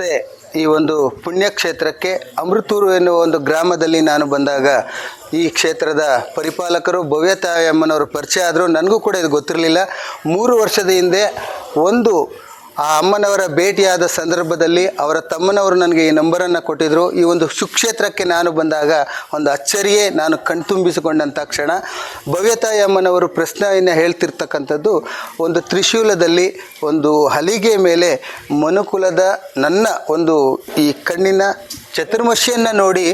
ನಮಸ್ತೆ ಈ ಒಂದು ಪುಣ್ಯಕ್ಷೇತ್ರಕ್ಕೆ ಅಮೃತೂರು ಎನ್ನುವ ಒಂದು ಗ್ರಾಮದಲ್ಲಿ ನಾನು ಬಂದಾಗ ಈ ಕ್ಷೇತ್ರದ ಪರಿಪಾಲಕರು ಭವ್ಯತಾಯಮ್ಮನವರು ಪರಿಚಯ ಆದರೂ ನನಗೂ ಕೂಡ ಇದು ಗೊತ್ತಿರಲಿಲ್ಲ. ಮೂರು ವರ್ಷದ ಹಿಂದೆ ಒಂದು ಆ ಅಮ್ಮನವರ ಭೇಟಿಯಾದ ಸಂದರ್ಭದಲ್ಲಿ ಅವರ ತಮ್ಮನವರು ನನಗೆ ಈ ನಂಬರನ್ನು ಕೊಟ್ಟಿದ್ದರು ಈ ಒಂದು ಸುಕ್ಷೇತ್ರಕ್ಕೆ ನಾನು ಬಂದಾಗ ಒಂದು ಅಚ್ಚರಿಯೇ ನಾನು ಕಣ್ತುಂಬಿಸಿಕೊಂಡಂಥ ಕ್ಷಣ ಭವ್ಯತಾಯಿ ಅಮ್ಮನವರು ಪ್ರಶ್ನೆಯನ್ನು ಹೇಳ್ತಿರ್ತಕ್ಕಂಥದ್ದು ಒಂದು ತ್ರಿಶೂಲದಲ್ಲಿ ಒಂದು ಹಲಿಗೆ ಮೇಲೆ ಮನುಕುಲದ ನನ್ನ ಒಂದು ಈ ಕಣ್ಣಿನ ಚತುರ್ಮಶಿಯನ್ನು ನೋಡಿ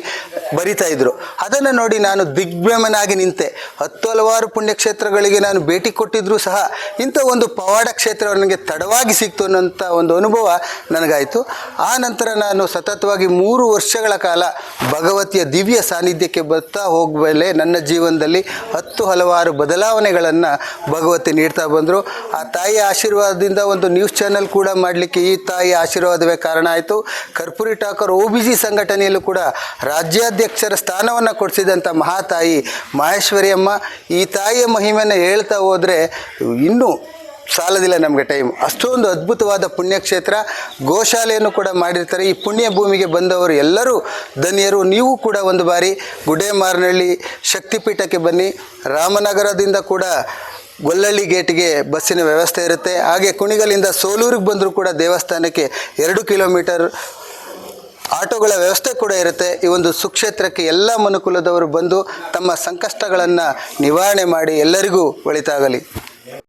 ಬರಿತಾ ಇದ್ರು. ಅದನ್ನು ನೋಡಿ ನಾನು ದಿಗ್ಭ್ರಮನಾಗಿ ನಿಂತೆ. ಹತ್ತು ಹಲವಾರು ಪುಣ್ಯಕ್ಷೇತ್ರಗಳಿಗೆ ನಾನು ಭೇಟಿ ಕೊಟ್ಟಿದ್ರು ಸಹ ಇಂಥ ಒಂದು ಪವಾಡ ಕ್ಷೇತ್ರ ನನಗೆ ತಡವಾಗಿ ಸಿಕ್ತು ಅನ್ನೋಂಥ ಒಂದು ಅನುಭವ ನನಗಾಯಿತು. ಆ ನಂತರ ನಾನು ಸತತವಾಗಿ ಮೂರು ವರ್ಷಗಳ ಕಾಲ ಭಗವತಿಯ ದಿವ್ಯ ಸಾನ್ನಿಧ್ಯಕ್ಕೆ ಬರ್ತಾ ಹೋಗಬಲ್ಲೆ ನನ್ನ ಜೀವನದಲ್ಲಿ ಹತ್ತು ಹಲವಾರು ಬದಲಾವಣೆಗಳನ್ನು ಭಗವತಿ ನೀಡ್ತಾ ಬಂದರು. ಆ ತಾಯಿಯ ಆಶೀರ್ವಾದದಿಂದ ಒಂದು ನ್ಯೂಸ್ ಚಾನೆಲ್ ಕೂಡ ಮಾಡಲಿಕ್ಕೆ ಈ ತಾಯಿಯ ಆಶೀರ್ವಾದವೇ ಕಾರಣ ಆಯಿತು. Karpoori Thakur O B G ಸಂಘಟನೆಯಲ್ಲೂ ಕೂಡ ರಾಜ್ಯಾಧ್ಯಕ್ಷರ ಸ್ಥಾನವನ್ನು ಕೊಡಿಸಿದಂಥ ಮಹಾತಾಯಿ ಮಹೇಶ್ವರಿ ಅಮ್ಮ ಈ ತಾಯಿಯ ಮಹಿಮೆಯನ್ನು ಹೇಳ್ತಾ ಹೋದರೆ ಇನ್ನೂ ಸಾಲದಿಲ್ಲ ನಮಗೆ ಟೈಮ್ ಅಷ್ಟೊಂದು ಅದ್ಭುತವಾದ ಪುಣ್ಯಕ್ಷೇತ್ರ ಗೋಶಾಲೆಯನ್ನು ಕೂಡ ಮಾಡಿರ್ತಾರೆ. ಈ ಪುಣ್ಯ ಭೂಮಿಗೆ ಬಂದವರು ಎಲ್ಲರೂ ಧನ್ಯರು. ನೀವು ಕೂಡ ಒಂದು ಬಾರಿ ಗುಡೇಮಾರನಹಳ್ಳಿ ಶಕ್ತಿಪೀಠಕ್ಕೆ ಬನ್ನಿ. ರಾಮನಗರದಿಂದ ಕೂಡ ಗೊಲ್ಲಳ್ಳಿ ಗೇಟ್ಗೆ ಬಸ್ಸಿನ ವ್ಯವಸ್ಥೆ ಇರುತ್ತೆ. ಹಾಗೆ ಕುಣಿಗಲಿಂದ ಸೋಲೂರಿಗೆ ಬಂದರೂ ಕೂಡ ದೇವಸ್ಥಾನಕ್ಕೆ ಎರಡು ಕಿಲೋಮೀಟರ್ ಆಟೋಗಳ ವ್ಯವಸ್ಥೆ ಕೂಡ ಇರುತ್ತೆ. ಈ ಒಂದು ಸುಕ್ಷೇತ್ರಕ್ಕೆ ಎಲ್ಲ ಮನುಕುಲದವರು ಬಂದು ತಮ್ಮ ಸಂಕಷ್ಟಗಳನ್ನು ನಿವಾರಣೆ ಮಾಡಿ ಎಲ್ಲರಿಗೂ ಒಳಿತಾಗಲಿ.